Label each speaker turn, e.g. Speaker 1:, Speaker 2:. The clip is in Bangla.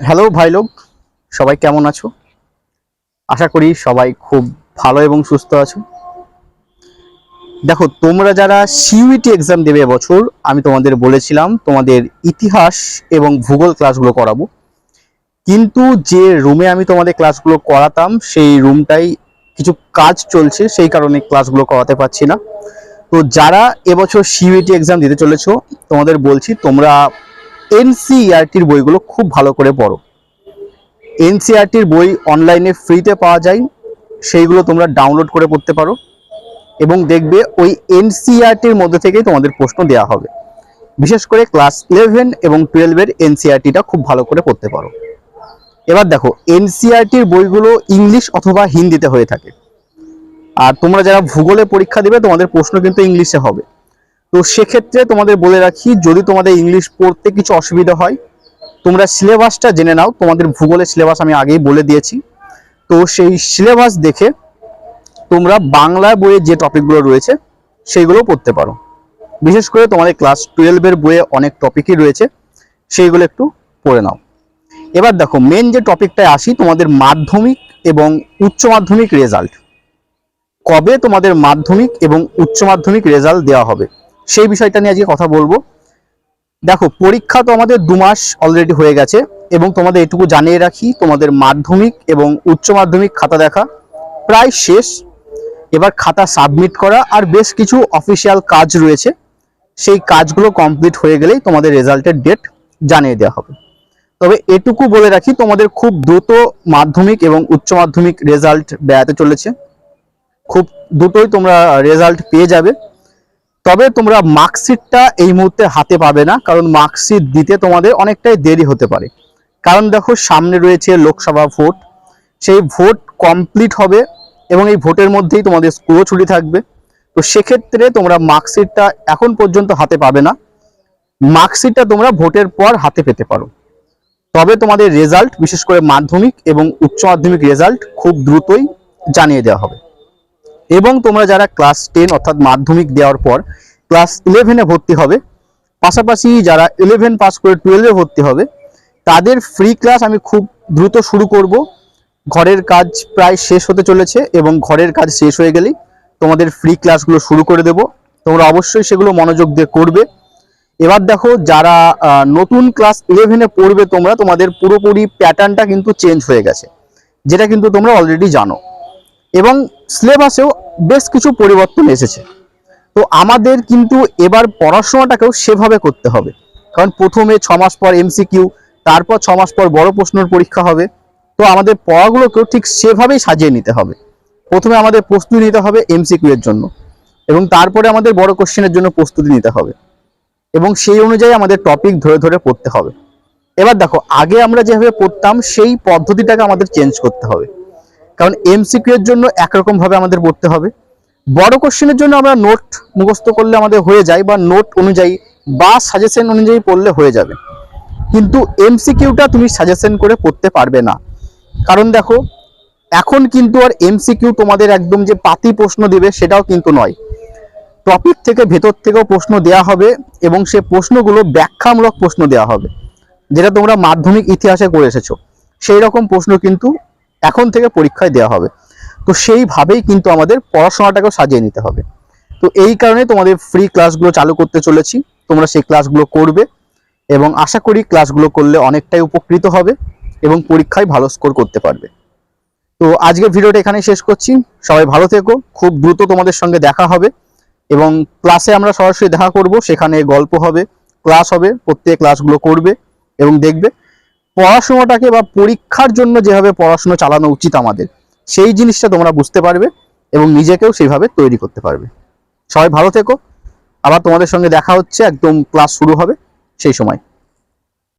Speaker 1: হ্যালো ভাই লোক, সবাই কেমন আছো? আশা করি সবাই খুব ভালো এবং সুস্থ আছো। দেখো, তোমরা যারা সিইউটি এক্সাম দেবে এবছর, আমি তোমাদের বলেছিলাম তোমাদের ইতিহাস এবং ভূগোল ক্লাসগুলো করাবো। কিন্তু যে রুমে আমি তোমাদের ক্লাসগুলো করাতাম, সেই রুমটাই কিছু কাজ চলছে, সেই কারণে ক্লাসগুলো করাতে পারছি না। তো যারা এবছর সিইউটি এক্সাম দিতে চলেছো, তোমাদের বলছি তোমরা এনসিইআরটির বইগুলো খুব ভালো করে পড়ো। এনসিআরটির বই অনলাইনে ফ্রিতে পাওয়া যায়। সেইগুলো তোমরা ডাউনলোড করে পড়তে পারো। এবং দেখবে ওই এনসিআরটির মধ্যে থেকেই তোমাদের প্রশ্ন দেওয়া হবে। বিশেষ করে ক্লাস ইলেভেন এবং টুয়েলভের এনসিআরটিটা খুব ভালো করে পড়তে পারো। এবার দেখো এনসিআরটির বইগুলো ইংলিশ অথবা হিন্দিতে হয়ে থাকে। আর তোমরা যারা ভূগোলে পরীক্ষা দেবে, তোমাদের প্রশ্ন কিন্তু ইংলিশে হবে। তো সেক্ষেত্রে তোমাদের বলে রাখি, যদি তোমাদের ইংলিশ পড়তে কিছু অসুবিধা হয়, তোমরা সিলেবাসটা জেনে নাও। তোমাদের ভূগোলের সিলেবাস আমি আগেই বলে দিয়েছি। তো সেই সিলেবাস দেখে তোমরা বাংলা বইয়ে যে টপিকগুলো রয়েছে, সেইগুলো পড়তে পারো। বিশেষ করে তোমাদের ক্লাস টুয়েলভের বইয়ে অনেক টপিকই রয়েছে, সেইগুলো একটু পড়ে নাও। এবার দেখো মেন যে টপিকটায় আসি, তোমাদের মাধ্যমিক এবং উচ্চ মাধ্যমিক রেজাল্ট কবে তোমাদের মাধ্যমিক এবং উচ্চ মাধ্যমিক রেজাল্ট দেওয়া হবে? সেই বিষয়টা নিয়ে আজকে কথা বলব। দেখো, পরীক্ষা তো আমাদের দু মাস অলরেডি হয়ে গেছে এবং তোমাদের এটুকু জানিয়ে রাখি, তোমাদের মাধ্যমিক এবং উচ্চ মাধ্যমিক খাতা দেখা প্রায় শেষ। এবার খাতা সাবমিট করা আর বেশ কিছু অফিসিয়াল কাজ রয়েছে। সেই কাজগুলো কমপ্লিট হয়ে গেলেই তোমাদের রেজাল্টের ডেট জানিয়ে দেওয়া হবে। তবে এটুকু বলে রাখি, তোমাদের খুব দ্রুত মাধ্যমিক এবং উচ্চ মাধ্যমিক রেজাল্ট বেড়াতে চলেছে। খুব দ্রুতই তোমরা রেজাল্ট পেয়ে যাবে। তবে তোমরা মার্কশিটটা এই মুহূর্তে হাতে পাবে না, কারণ মার্কশিট দিতে তোমাদের অনেকটাই দেরি হতে পারে। কারণ দেখো সামনে রয়েছে লোকসভা ভোট, সেই ভোট কমপ্লিট হবে এবং এই ভোটের মধ্যেই তোমাদের স্কুলও ছুটি থাকবে। তো সেক্ষেত্রে তোমরা মার্কশিটটা এখন পর্যন্ত হাতে পাবে না। মার্কশিটটা তোমরা ভোটের পর হাতে পেতে পারো। তবে তোমাদের রেজাল্ট বিশেষ করে মাধ্যমিক এবং উচ্চ মাধ্যমিক রেজাল্ট খুব দ্রুতই জানিয়ে দেওয়া হবে। এবং তোমরা যারা ক্লাস টেন অর্থাৎ মাধ্যমিক দেওয়ার পর ক্লাস ইলেভেনে ভর্তি হবে, পাশাপাশি যারা ইলেভেন পাস করে টুয়েলভে ভর্তি হবে, তাদের ফ্রি ক্লাস আমি খুব দ্রুত শুরু করব। ঘরের কাজ প্রায় শেষ হতে চলেছে এবং ঘরের কাজ শেষ হয়ে গেলেই তোমাদের ফ্রি ক্লাসগুলো শুরু করে দেব। তোমরা অবশ্যই সেগুলো মনোযোগ দিয়ে করবে। এবার দেখো, যারা নতুন ক্লাস ইলেভেনে পড়বে তোমরা, তোমাদের পুরোপুরি প্যাটার্নটা কিন্তু চেঞ্জ হয়ে গেছে, যেটা কিন্তু তোমরা অলরেডি জানো। এবং সিলেবাসেও বেশ কিছু পরিবর্তন এসেছে। তো আমাদের কিন্তু এবার পড়াশোনাটাকেও সেভাবে করতে হবে। কারণ প্রথমে ছ মাস পর এমসিকিউ তারপর ছ মাস পর বড় প্রশ্নের পরীক্ষা হবে। তো আমাদের পড়াগুলোকেও ঠিক সেভাবেই সাজিয়ে নিতে হবে। প্রথমে আমাদের প্রস্তুতি নিতে হবে এমসিকিউ এর জন্য এবং তারপরে আমাদের বড় কোশ্চেনের জন্য প্রস্তুতি নিতে হবে। এবং সেই অনুযায়ী আমাদের টপিক ধরে ধরে পড়তে হবে। এবার দেখো, আগে আমরা যেভাবে পড়তাম সেই পদ্ধতিটাকে আমাদের চেঞ্জ করতে হবে। কারণ এমসিকিউ এর জন্য একরকম ভাবে আমাদের পড়তে হবে। বড় কোশ্চেনের জন্য আমরা নোট মুখস্থ করলে আমাদের হয়ে যায় বা নোট অনুযায়ী বা সাজেশন অনুযায়ী পড়লে হয়ে যাবে। কিন্তু এমসিকিউটা তুমি সাজেশন করে পড়তে পারবে না। কারণ দেখো, এখন কিন্তু আর এমসিকিউ তোমাদের একদম যে পাতি প্রশ্ন দেবে সেটাও কিন্তু নয়। টপিক থেকে ভেতর থেকেও প্রশ্ন দেয়া হবে এবং সে প্রশ্নগুলো ব্যাখ্যামূলক প্রশ্ন দেওয়া হবে। যেটা তোমরা মাধ্যমিক ইতিহাসে করে এসেছ। সেই রকম প্রশ্ন কিন্তু এখন থেকে পরীক্ষায় দেওয়া হবে। তো সেইভাবেই কিন্তু আমাদের পড়াশোনাটাকেও সাজিয়ে নিতে হবে। তো এই কারণে তোমাদের ফ্রি ক্লাসগুলো চালু করতে চলেছি। তোমরা সেই ক্লাসগুলো করবে এবং আশা করি ক্লাসগুলো করলে অনেকটাই উপকৃত হবে এবং পরীক্ষায় ভালো স্কোর করতে পারবে। তো আজকের ভিডিওটা এখানেই শেষ করছি। সবাই ভালো থেকো। খুব দ্রুত তোমাদের সঙ্গে দেখা হবে এবং ক্লাসে আমরা সরাসরি দেখা করব। সেখানে গল্প হবে ক্লাস হবে, প্রত্যেক ক্লাসগুলো করবে এবং দেখবে। পড়াশোনাটাকে বা পরীক্ষার জন্য যেভাবে পড়াশোনা চালানো উচিত আমাদের, সেই জিনিসটা তোমরা বুঝতে পারবে এবং নিজেকেও সেইভাবে তৈরি করতে পারবে। সবাই ভালো থেকো। আবার তোমাদের সঙ্গে দেখা হচ্ছে, একদম ক্লাস শুরু হবে, সেই সময়।